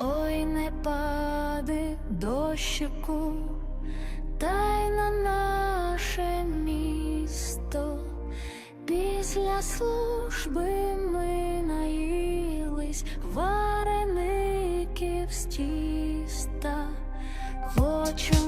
ой не пади дощику, та й на наше місто. Після служби ми наїлись вареників з тіста. в очах.